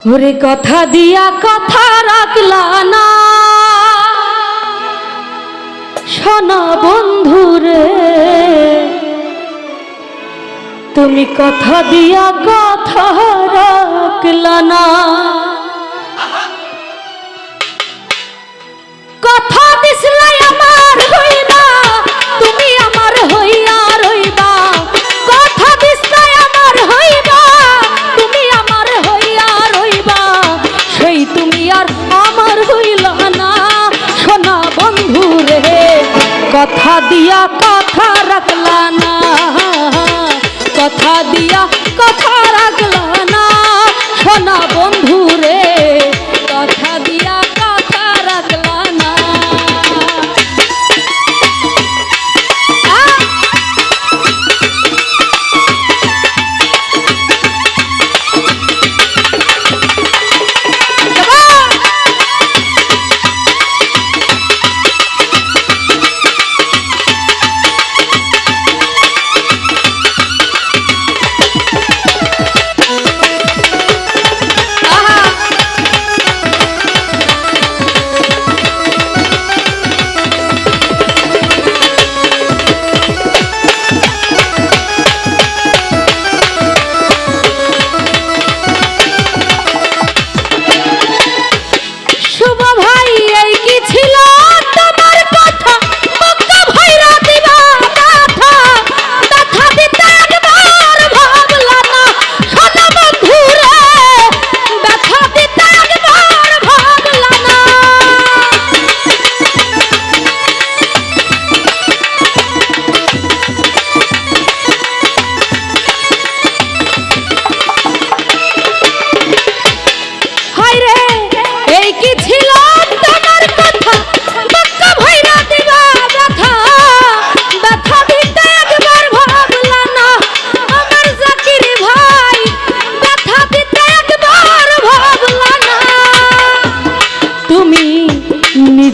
ওরে কথা দিয়া কথা রাখলা না। সোনা বন্ধু রে তুমি কথা দিয়া কথা দিয়া কথা রাখল না। সোনা বন্ধু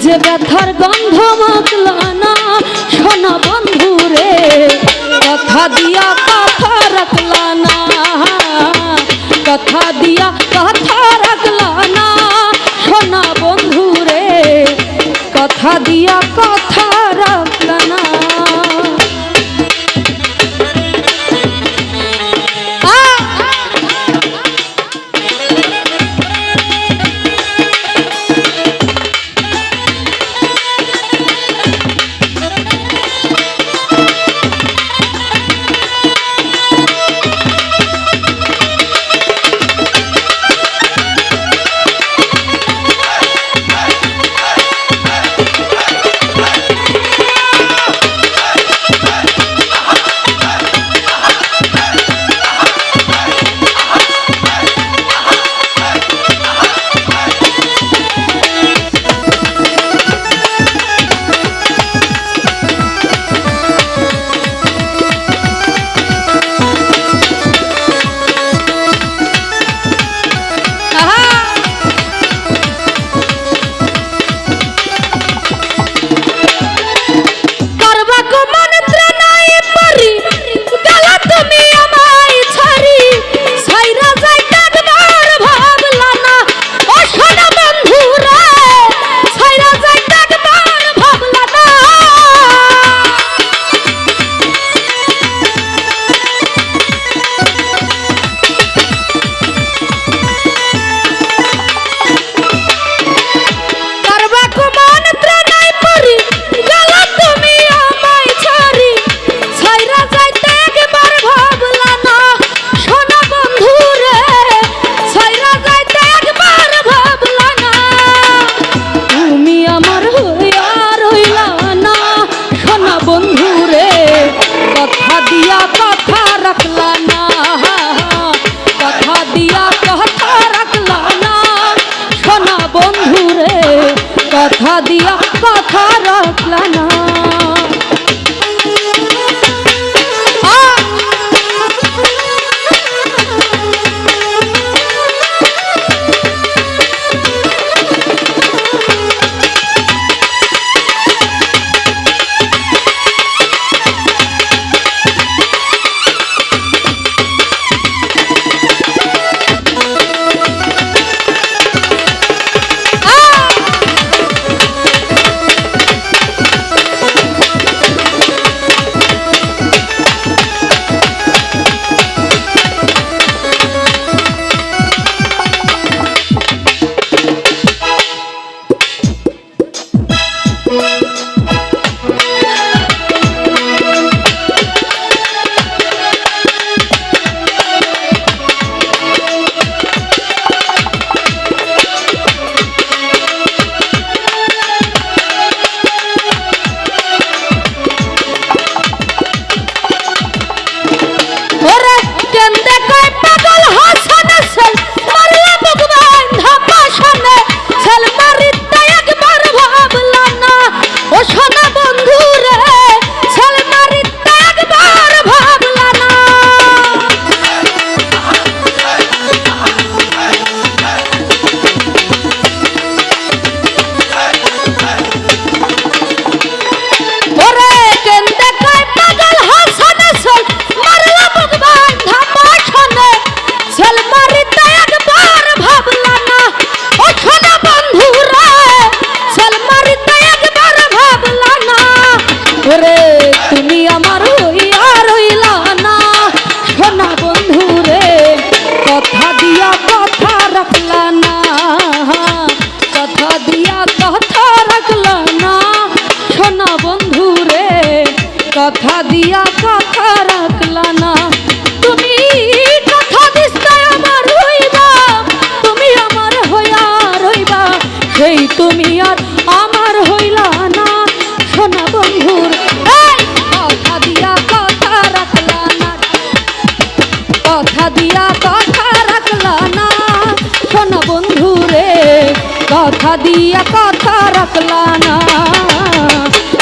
যে ব্যথার গন্ধ মাতলা না সোনা বন্ধু রে কথা দিয়া কথা রাখলা না। কথা দিয়া কথা রাখলা না। কথা দিয়া কথা রাখলা না। তুমি কথা দিস্তা আমার হইবা তুমি আমার হইয়া রইবা। সেই তুমি আর আমার হইলা না, সোনা বন্ধুর। কথা দিয়া কথা রাখলা না। কথা দিয়া কথা রাখলা না, সোনা বন্ধু রে কথা দিয়া কথা রাখলা না।